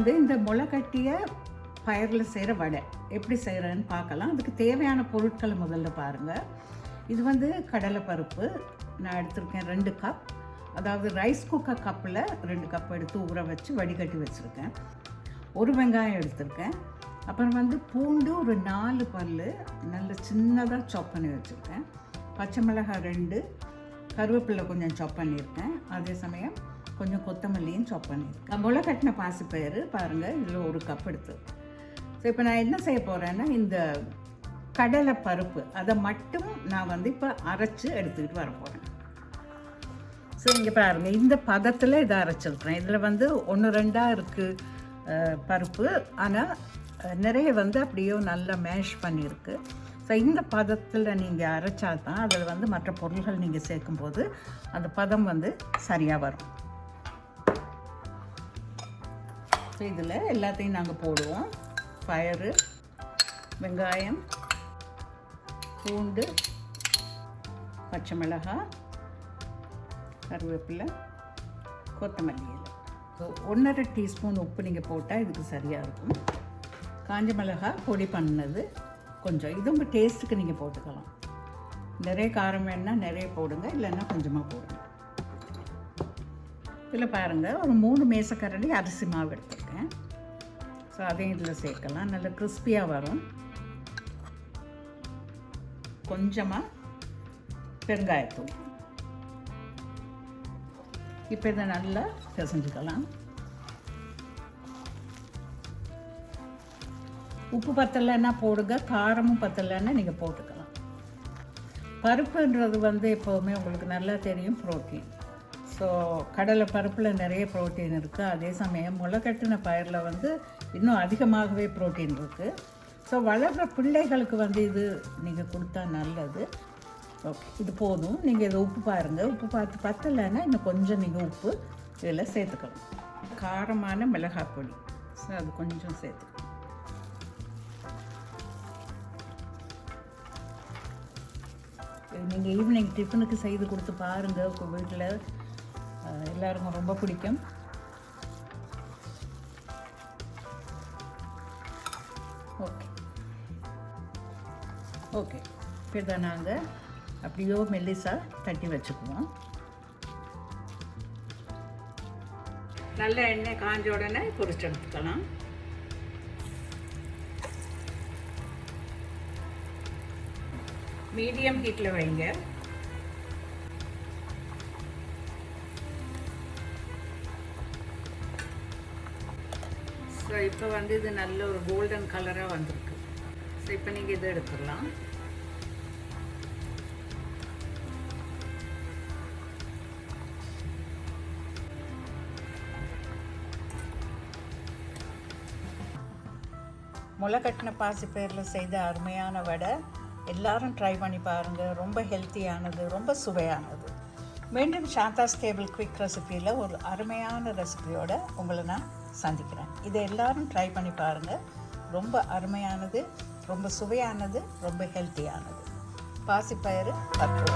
வந்து இந்த கட்டிய பயிரில் செய்கிற வடை. எப்படி செய்கிறேன்னு பார்க்கலாம். அதுக்கு தேவையான பொருட்களை முதல்ல பாருங்கள் இது வந்து கடலை பருப்பு நான் எடுத்திருக்கேன் ரெண்டு கப் அதாவது ரைஸ் குக்கர் கப்பில் ரெண்டு கப் எடுத்து ஊற வச்சு வடிகட்டி வச்சுருக்கேன். ஒரு வெங்காயம் எடுத்திருக்கேன். அப்புறம் வந்து பூண்டு ஒரு நாலு பல் நல்ல சின்னதாக சாப் பண்ணி வச்சுருக்கேன். பச்சை மிளகாய் ரெண்டு. கருவேப்பிலை கொஞ்சம் சாப் பண்ணியிருக்கேன். அதே சமயம் கொஞ்சம் கொத்தமல்லியும் சாப் பண்ணியிருக்கேன். முளை கட்டின பாசிப்பயிறு பாருங்கள் இதில் ஒரு கப் எடுத்து. ஸோ இப்போ நான் என்ன செய்ய போகிறேன்னா இந்த கடலை பருப்பு அதை மட்டும் நான் வந்து இப்போ அரைச்சி எடுத்துக்கிட்டு வர போகிறேன் ஸோ இங்கே பாருங்கள் இந்த பதத்தில் இதை அரைச்சிருக்கிறேன் இதில் வந்து ஒன்று ரெண்டாக இருக்குது பருப்பு. ஆனால் நிறைய வந்து அப்படியோ நல்லா மேஷ் பண்ணியிருக்கு. ஸோ இந்த பதத்தில் நீங்கள் அரைச்சா தான் அதில் வந்து மற்ற பொருள்கள் நீங்கள் சேர்க்கும்போது அந்த பதம் வந்து சரியாக வரும். ஸோ இதில் எல்லாத்தையும் நாங்கள் போடுவோம். பயறு வெங்காயம் பூண்டு பச்சை மிளகாய் கருவேப்பிலை கொத்தமல்லி இலை. ஸோ ஒன்றரை டீஸ்பூன் உப்பு நீங்கள் போட்டால் இதுக்கு சரியாக இருக்கும். காஞ்ச மிளகாய் பொடி பண்ணது கொஞ்சம். இது உங்கள் டேஸ்ட்டுக்கு நீங்கள் போட்டுக்கலாம். நிறைய காரம் வேணுன்னா நிறைய போடுங்க இல்லைன்னா கொஞ்சமாக போடுங்க. இதில் பாருங்கள் ஒரு மூணு மேசக்கரண்டி அரிசி மாவு எடுத்துருக்கேன். ஸோ அதையும் இதில் சேர்க்கலாம். நல்ல கிறிஸ்பியாக வரும். கொஞ்சமாக பெருங்காயத்தூள். இப்போ இதை நல்லா பிசைஞ்சுக்கலாம். உப்பு பத்தலைன்னா போடுங்க காரமும் பத்தலைன்னா நீங்கள் போட்டுக்கலாம். பருப்புன்றது வந்து எப்போவுமே உங்களுக்கு நல்லா தெரியும் ப்ரோட்டீன் ஸோ கடலை பருப்பில் நிறைய ப்ரோட்டீன் இருக்குது அதே சமயம் முளைக்கட்டின பயிரில் வந்து இன்னும் அதிகமாகவே ப்ரோட்டீன் இருக்குது ஸோ வளர்கிற பிள்ளைகளுக்கு வந்து இது நீங்கள் கொடுத்தா நல்லது. ஓகே இது போதும். நீங்கள் இதை உப்பு பாருங்கள் உப்பு பார்த்து பத்தலைன்னா இன்னும் கொஞ்சம் நீங்கள் உப்பு இதில் சேர்த்துக்கலாம் காரமான மிளகாய் பொடி. ஸோ அது கொஞ்சம் சேர்த்துக்கலாம் நீங்கள் ஈவினிங் டிஃபனுக்கு செய்து கொடுத்து பாருங்கள் உங்கள் வீட்டில் எல்லாருக்கும் ரொம்ப பிடிக்கும். ஓகே. ஓகே. இப்போ நாங்கள் அப்படியோ மெல்லிசா தட்டி வச்சுக்குவோம். நல்ல எண்ணெய் காஞ்ச உடனே பொரிச்சு எடுத்துக்கலாம். மீடியம் ஹீட்டில் வைங்க. ஸோ இப்போ வந்து இது நல்ல ஒரு கோல்டன் கலராக வந்திருக்கு. ஸோ இப்போ நீங்கள் இதை எடுத்துடலாம். முளை கட்டின பாசி பேரில் செய்த அருமையான வடை. எல்லாரும் ட்ரை பண்ணி பாருங்கள் ரொம்ப ஹெல்த்தியானது ரொம்ப சுவையானது. மீண்டும் சாந்தா ஸ்டேபிள் குவிக் ரெசிப்பியில் ஒரு அருமையான ரெசிபியோட உங்களை நான் சந்திக்கிறேன். இதை எல்லாரும் ட்ரை பண்ணி பாருங்கள் ரொம்ப அருமையானது ரொம்ப சுவையானது ரொம்ப ஹெல்த்தியானது பாசிப்பயிறு பற்று